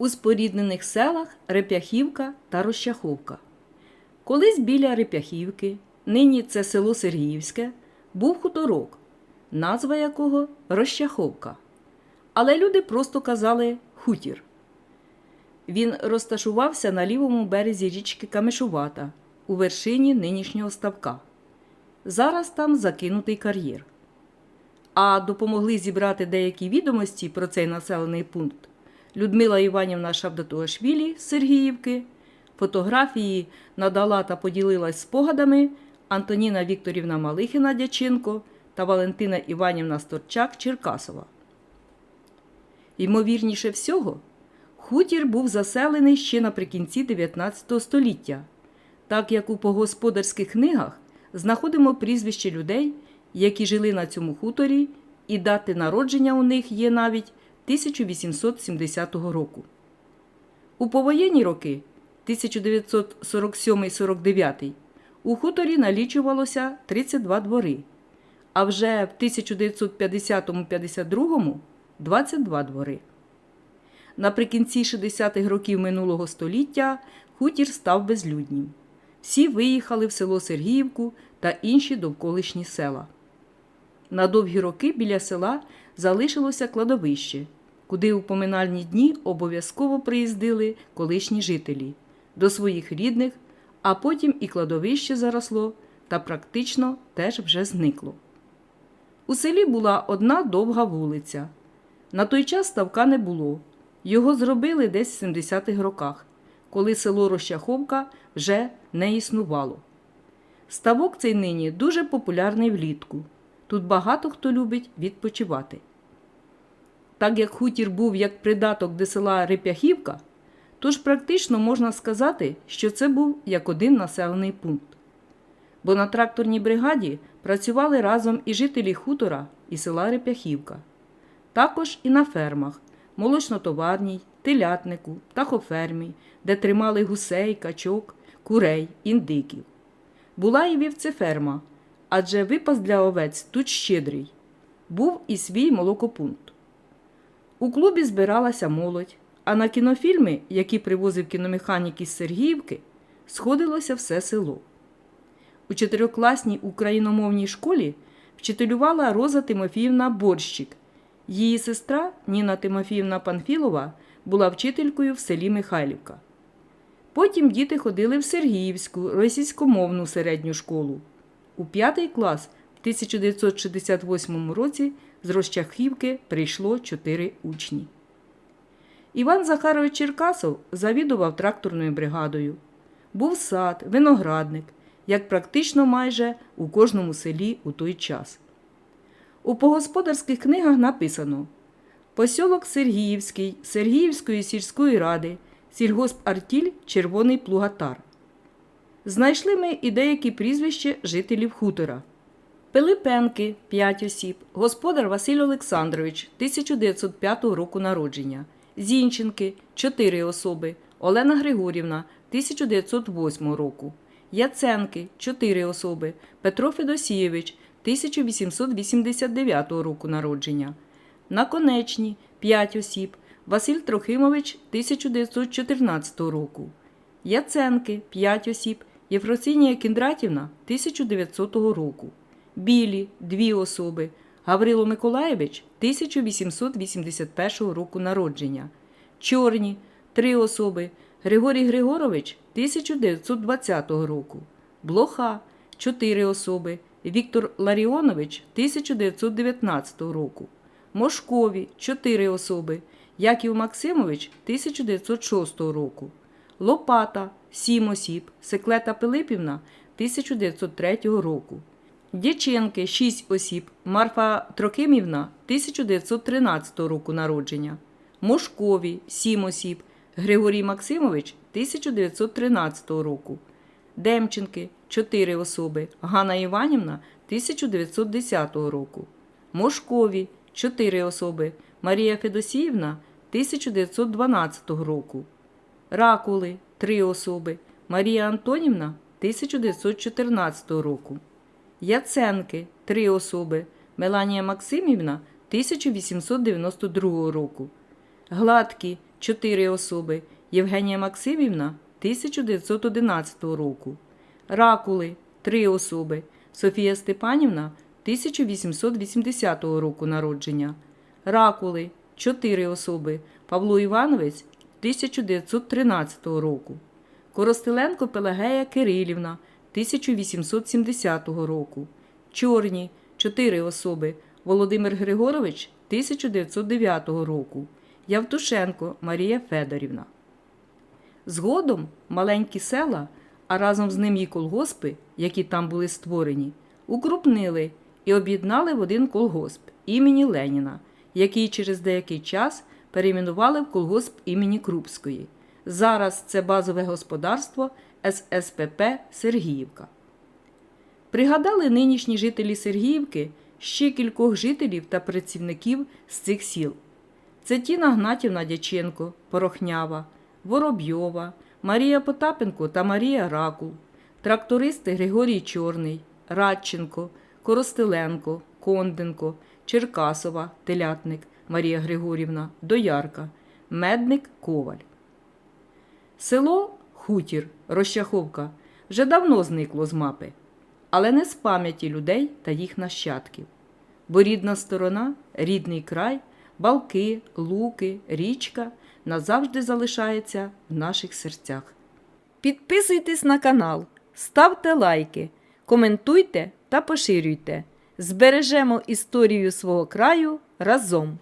у споріднених селах Реп'яхівка та Рощаховка. Колись біля Реп'яхівки, нині це село Сергіївське, був хуторок, назва якого Рощаховка. Але люди просто казали хутір. Він розташувався на лівому березі річки Камишувата, у вершині нинішнього ставка. Зараз там закинутий кар'єр. А допомогли зібрати деякі відомості про цей населений пункт Людмила Іванівна Шабдатуашвілі з Сергіївки. Фотографії надала та поділилась спогадами Антоніна Вікторівна Малихина Дяченко та Валентина Іванівна Сторчак Черкасова. Ймовірніше всього, хутір був заселений ще наприкінці 19 століття, так як у погосподарських книгах знаходимо прізвище людей, які жили на цьому хуторі, і дати народження у них є навіть 1870 року. У повоєнні роки 1947-49 у хуторі налічувалося 32 двори, а вже в 1950-52 22 двори. Наприкінці 60-х років минулого століття хутір став безлюднім. Всі виїхали в село Сергіївку та інші довколишні села. На довгі роки біля села залишилося кладовище, куди у поминальні дні обов'язково приїздили колишні жителі до своїх рідних, а потім і кладовище заросло та практично теж вже зникло. У селі була одна довга вулиця. На той час ставка не було. Його зробили десь в 70-х роках, коли село Рощаховка вже не існувало. Ставок цей нині дуже популярний влітку. Тут багато хто любить відпочивати. Так як хутір був як придаток до села Реп'яхівка, тож практично можна сказати, що це був як один населений пункт. Бо на тракторній бригаді працювали разом і жителі хутора і села Реп'яхівка, також і на фермах, молочнотоварній, телятнику, птахофермі, де тримали гусей, качок, курей, індиків. Була і вівцеферма, адже випас для овець тут щедрий. Був і свій молокопункт. У клубі збиралася молодь, а на кінофільми, які привозив кіномеханік із Сергіївки, сходилося все село. У чотирикласній україномовній школі вчителювала Роза Тимофіївна Борщик. Її сестра Ніна Тимофіївна Панфілова була вчителькою в селі Михайлівка. Потім діти ходили в Сергіївську російськомовну середню школу. У п'ятий клас 1968 році з Рощахівки прийшло чотири учні. Іван Захарович Черкасов завідував тракторною бригадою. Був сад, виноградник, як практично майже у кожному селі у той час. У погосподарських книгах написано Посьолок Сергіївський Сергіївської сільської ради, сільгоспартіль Червоний Плугатар. Знайшли ми і деякі прізвища жителів хутора. Пилипенки 5 осіб, господар Василь Олександрович 1905 року народження, Зінченки 4 особи, Олена Григорівна 1908 року, Яценки 4 особи, Петро Федосійович 1889 року народження, Наконечні 5 осіб, Василь Трохимович 1914 року, Яценки 5 осіб, Єфросинія Кіндратівна 1900 року. Білі дві особи. Гаврило Миколаєвич 1881 року народження. Чорні три особи. Григорій Григорович 1920 року. Блоха чотири особи. Віктор Ларіонович 1919 року. Мошкові чотири особи. Яків Максимович 1906 року. Лопата сім осіб. Секлета Пилипівна 1903 року. Дяченки 6 осіб, Марфа Трохимівна 1913 року народження, Мошкові 7 осіб, Григорій Максимович 1913 року, Демченки 4 особи, Ганна Іванівна 1910 року, Мошкові 4 особи, Марія Федосіївна 1912 року, Ракули 3 особи, Марія Антонівна 1914 року. Яценки 3 особи, Меланія Максимівна 1892 року, Гладкі 4 особи. Євгенія Максимівна 1911 року. Ракули 3 особи. Софія Степанівна 1880 року народження. Ракули 4 особи. Павло Іванович 1913 року. Коростеленко Пелагея Кирилівна 1870 року. Чорні 4 особи. Володимир Григорович 1909 року. Явтушенко Марія Федорівна. Згодом маленькі села, а разом з ним і колгоспи, які там були створені, укрупнили і об'єднали в один колгосп імені Леніна, який через деякий час перейменували в колгосп імені Крупської. Зараз це базове господарство ССПП Сергіївка. Пригадали нинішні жителі Сергіївки ще кількох жителів та працівників з цих сіл. Це Тіна Гнатівна Дяченко, Порохнява, Воробйова, Марія Потапенко та Марія Ракул, трактористи Григорій Чорний, Радченко, Коростеленко, Конденко, Черкасова, Телятник, Марія Григорівна, Доярка, Медник Коваль. Село Хутір, Рощаховка вже давно зникло з мапи, але не з пам'яті людей та їх нащадків. Бо рідна сторона, рідний край, балки, луки, річка назавжди залишається в наших серцях. Підписуйтесь на канал, ставте лайки, коментуйте та поширюйте. Збережемо історію свого краю разом!